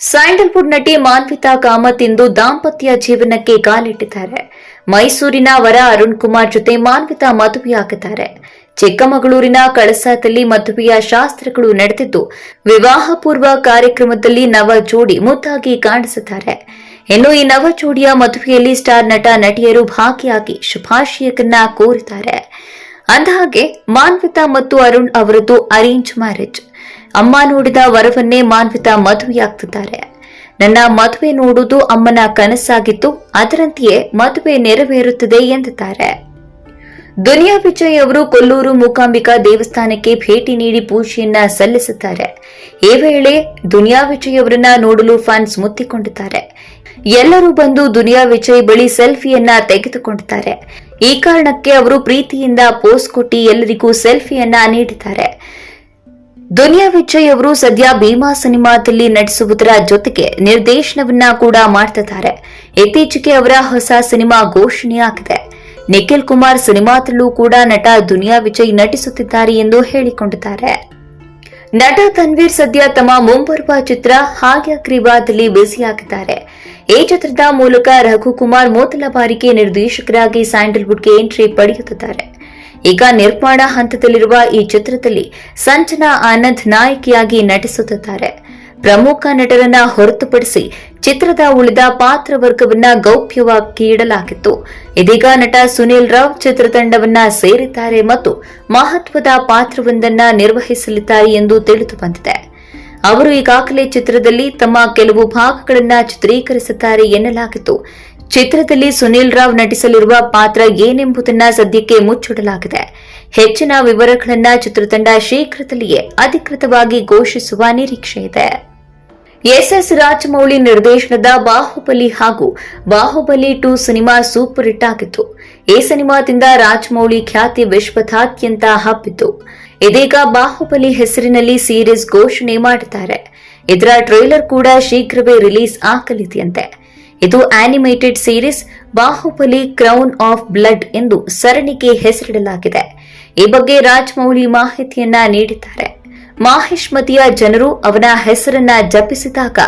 Sandalwood ನಟಿ ಮಾನ್ವಿತಾ ಕಾಮತ್ ಇಂದು ದಾಂಪತ್ಯ ಜೀವನಕ್ಕೆ ಕಾಲಿಟ್ಟಿದ್ದಾರೆ ಮೈಸೂರಿನ ವರ ಅರುಣ್ ಕುಮಾರ್ ಜೊತೆ ಮಾನ್ವಿತಾ ಮದುವೆಯಾಗಿದ್ದಾರೆ. ಚಿಕ್ಕಮಗಳೂರಿನ ಕಳಸಾದಲ್ಲಿ ಮದುವೆಯ ಶಾಸ್ತ್ರಗಳು ನಡೆದಿದ್ದು ವಿವಾಹ ಪೂರ್ವ ಕಾರ್ಯಕ್ರಮದಲ್ಲಿ ನವ ಜೋಡಿ ಮುದ್ದಾಗಿ ಕಾಣಿಸಿದ್ದಾರೆ. ಇನ್ನು ಈ ನವ ಜೋಡಿಯ ಮದುವೆಯಲ್ಲಿ ಸ್ಟಾರ್ ನಟ, ನಟಿಯರು ಭಾಗಿಯಾಗಿ ಶುಭಾಶಯಕನ್ನ ಕೋರಿದ್ದಾರೆ. ಅಂದಹಾಗೆ, ಮಾನ್ವಿತಾ ಮತ್ತು ಅರುಣ್ ಅವರದ್ದು ಅರೇಂಜ್ ಮ್ಯಾರೇಜ್. ಅಮ್ಮ ನೋಡಿದ ವರವನ್ನೇ ಮಾನ್ವಿತ ಮದುವೆಯಾಗ್ತಿದ್ದಾರೆ. ನನ್ನ ಮದುವೆ ನೋಡುವುದು ಅಮ್ಮನ ಕನಸಾಗಿತ್ತು, ಅದರಂತೆಯೇ ಮದುವೆ ನೆರವೇರುತ್ತದೆ ಎಂದಿದ್ದಾರೆ. ದುನಿಯಾ ವಿಜಯ್ ಅವರು ಕೊಲ್ಲೂರು ಮೂಕಾಂಬಿಕಾ ದೇವಸ್ಥಾನಕ್ಕೆ ಭೇಟಿ ನೀಡಿ ಪೂಜೆಯನ್ನ ಸಲ್ಲಿಸುತ್ತಾರೆ ಈ ವೇಳೆ ದುನಿಯಾ ವಿಜಯ್ ಅವರನ್ನ ನೋಡಲು ಫ್ಯಾನ್ಸ್ ಮುತ್ತಿಕೊಂಡಿದ್ದಾರೆ. ಎಲ್ಲರೂ ಬಂದು ದುನಿಯಾ ವಿಜಯ್ ಬಳಿ ಸೆಲ್ಫಿಯನ್ನ ತೆಗೆದುಕೊಂಡಿದ್ದಾರೆ. ಈ ಕಾರಣಕ್ಕೆ ಅವರು ಪ್ರೀತಿಯಿಂದ ಪೋಸ್ ಕೊಟ್ಟಿ ಎಲ್ಲರಿಗೂ ಸೆಲ್ಫಿಯನ್ನ ನೀಡಿದ್ದಾರೆ. ದುನಿಯಾ ವಿಜಯ್ ಅವರು ಸದ್ಯ ಭೀಮಾ ಸಿನಿಮಾದಲ್ಲಿ ನಟಿಸುವುದರ ಜೊತೆಗೆ ನಿರ್ದೇಶನವನ್ನ ಕೂಡ ಮಾಡ್ತಿದ್ದಾರೆ. ಇತ್ತೀಚೆಗೆ ಅವರ ಹೊಸ ಸಿನಿಮಾ ಘೋಷಣೆಯಾಗಿದೆ. ನಿಖಿಲ್ ಕುಮಾರ್ ಸಿನಿಮಾದಲ್ಲೂ ಕೂಡ ನಟ ದುನಿಯಾ ವಿಜಯ್ ನಟಿಸುತ್ತಿದ್ದಾರೆ ಎಂದು ಹೇಳಿಕೊಂಡಿದ್ದಾರೆ. ನಟ ತನ್ವೀರ್ ಸದ್ಯ ತಮ್ಮ ಮುಂಬರುವ ಚಿತ್ರ ಹಾಗೆ ಕ್ರೀವಾದಲ್ಲಿ ಬ್ಯುಸಿಯಾಗಿದ್ದಾರೆ. ಈ ಚಿತ್ರದ ಮೂಲಕ ರಘುಕುಮಾರ್ ಮೊದಲ ಬಾರಿಗೆ ನಿರ್ದೇಶಕರಾಗಿ ಸ್ಯಾಂಡಲ್ವುಡ್ಗೆ ಎಂಟ್ರಿ ಪಡೆಯುತ್ತಿದ್ದಾರೆ. ಈಗ ನಿರ್ಮಾಣ ಹಂತದಲ್ಲಿರುವ ಈ ಚಿತ್ರದಲ್ಲಿ ಸಂಜನಾ ಆನಂದ್ ನಾಯಕಿಯಾಗಿ ನಟಿಸುತ್ತಿದ್ದಾರೆ. ಪ್ರಮುಖ ನಟರನ್ನ ಹೊರತುಪಡಿಸಿ ಚಿತ್ರದ ಉಳಿದ ಪಾತ್ರ ವರ್ಗವನ್ನ ಗೌಪ್ಯವಾಗಿ ಇಡಲಾಗಿತ್ತು. ಇದೀಗ ನಟ ಸುನೀಲ್ ರಾವ್ ಚಿತ್ರತಂಡವನ್ನ ಸೇರಿದ್ದಾರೆ ಮತ್ತು ಮಹತ್ವದ ಪಾತ್ರವೊಂದನ್ನ ನಿರ್ವಹಿಸಲಿದ್ದಾರೆ ಎಂದು ತಿಳಿದು ಬಂದಿದೆ. ಅವರು ಈಗಾಗಲೇ ಚಿತ್ರದಲ್ಲಿ ತಮ್ಮ ಕೆಲವು ಭಾಗಗಳನ್ನ ಚಿತ್ರೀಕರಿಸುತ್ತಾರೆ ಎನ್ನಲಾಗಿತ್ತು. ಚಿತ್ರದಲ್ಲಿ ಸುನೀಲ್ ರಾವ್ ನಟಿಸಲಿರುವ ಪಾತ್ರ ಏನೆಂಬುದನ್ನ ಸದ್ಯಕ್ಕೆ ಮುಚ್ಚಿಡಲಾಗಿದೆ. ಹೆಚ್ಚಿನ ವಿವರಗಳನ್ನ ಚಿತ್ರತಂಡ ಶೀಘ್ರದಲ್ಲಿಯೇ ಅಧಿಕೃತವಾಗಿ ಘೋಷಿಸುವ ನಿರೀಕ್ಷೆ ಇದೆ. ಎಸ್ಎಸ್ ರಾಜಮೌಳಿ ನಿರ್ದೇಶನದ ಬಾಹುಬಲಿ ಹಾಗೂ Baahubali two cinema super hit ಆಗಿತ್ತು. ಈ ಸಿನಿಮಾದಿಂದ ರಾಜಮೌಳಿ ಖ್ಯಾತಿ ವಿಶ್ವದಾದ್ಯಂತ ಹಬ್ಬಿತ್ತು. ಇದೀಗ ಬಾಹುಬಲಿ ಹೆಸರಿನಲ್ಲಿ ಸೀರೀಸ್ ಘೋಷಣೆ ಮಾಡಿದ್ದಾರೆ. ಇದರ ಟ್ರೈಲರ್ ಕೂಡ ಶೀಘ್ರವೇ ರಿಲೀಸ್ ಆಗಲಿದೆಯಂತೆ. ಇದು animated series Baahubali crown of blood ಎಂದು ಸರಣಿಗೆ ಹೆಸರಿಡಲಾಗಿದೆ. ಈ ಬಗ್ಗೆ ರಾಜಮೌಳಿ ಮಾಹಿತಿಯನ್ನ ನೀಡಿದ್ದಾರೆ. ಮಾಹೇಶ್ ಮತಿಯ ಜನರು ಅವನ ಹೆಸರನ್ನ ಜಪಿಸಿದಾಗ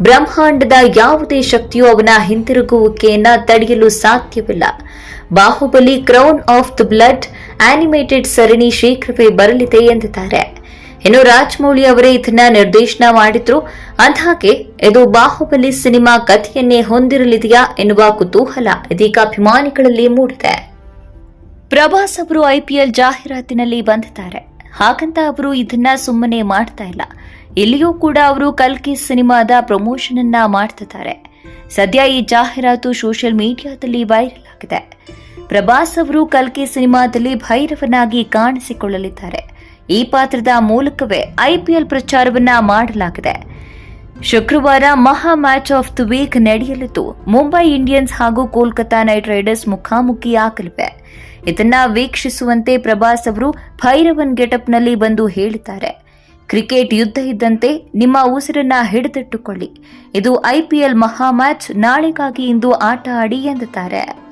ಬ್ರಹ್ಮಾಂಡದ ಯಾವುದೇ ಶಕ್ತಿಯೂ ಅವನ ಹಿಂತಿರುಗುವಿಕೆಯನ್ನ ತಡೆಯಲು ಸಾಧ್ಯವಿಲ್ಲ. Baahubali crown of the blood animated ಸರಣಿ ಶೀಘ್ರವೇ ಬರಲಿದೆ ಎಂದಿದ್ದಾರೆ. ಇನ್ನು ರಾಜಮೌಳಿ ಅವರೇ ಇದನ್ನ ನಿರ್ದೇಶನ ಮಾಡಿದ್ರು. ಅಂದಹಾಗೆ, ಇದು ಬಾಹುಬಲಿ ಸಿನಿಮಾ ಕಥೆಯನ್ನೇ ಹೊಂದಿರಲಿದೆಯಾ ಎನ್ನುವ ಕುತೂಹಲ ಇದೀಗ ಅಭಿಮಾನಿಗಳಲ್ಲಿ ಮೂಡಿದೆ. ಪ್ರಭಾಸ್ ಅವರು ಐಪಿಎಲ್ ಜಾಹೀರಾತಿನಲ್ಲಿ ಬಂದಿದ್ದಾರೆ. ಹಾಗಂತ ಅವರು ಇದನ್ನ ಸುಮ್ಮನೆ ಮಾಡ್ತಾ ಇಲ್ಲ. ಇಲ್ಲಿಯೂ ಕೂಡ ಅವರು ಕಲ್ಕಿ ಸಿನಿಮಾದ ಪ್ರಮೋಷನ್ ಅನ್ನ ಮಾಡ್ತಿದ್ದಾರೆ. ಸದ್ಯ ಈ ಜಾಹೀರಾತು ಸೋಷಿಯಲ್ ಮೀಡಿಯಾದಲ್ಲಿ ವೈರಲ್ ಆಗಿದೆ. ಪ್ರಭಾಸ್ ಅವರು ಕಲ್ಕಿ ಸಿನಿಮಾದಲ್ಲಿ ಭೈರವನಾಗಿ ಕಾಣಿಸಿಕೊಳ್ಳಲಿದ್ದಾರೆ. ಈ ಪಾತ್ರದ ಮೂಲಕವೇ ಐಪಿಎಲ್ ಪ್ರಚಾರವನ್ನ ಮಾಡಲಾಗಿದೆ. ಶುಕ್ರವಾರ ಮಹಾ ಮ್ಯಾಚ್ ಆಫ್ ದ ವೀಕ್ ನಡೆಯಲಿದ್ದು, ಮುಂಬೈ ಇಂಡಿಯನ್ಸ್ ಹಾಗೂ ಕೋಲ್ಕತಾ ನೈಟ್ ರೈಡರ್ಸ್ ಮುಖಾಮುಖಿಯಾಗಲಿವೆ ಇದನ್ನ ವೀಕ್ಷಿಸುವಂತೆ ಪ್ರಭಾಸ್ ಅವರು ಭೈರವನ್ ಗೆಟಪ್ನಲ್ಲಿ ಬಂದು ಹೇಳಿದ್ದಾರೆ. ಕ್ರಿಕೆಟ್ ಯುದ್ಧ ಇದ್ದಂತೆ ನಿಮ್ಮ ಉಸಿರನ್ನ ಹಿಡಿದಿಟ್ಟುಕೊಳ್ಳಿ. ಇದು ಐಪಿಎಲ್ ಮಹಾ ಮ್ಯಾಚ್, ನಾಳೆಗಾಗಿ ಇಂದು ಆಟ ಆಡಿ ಎಂದಿದ್ದಾರೆ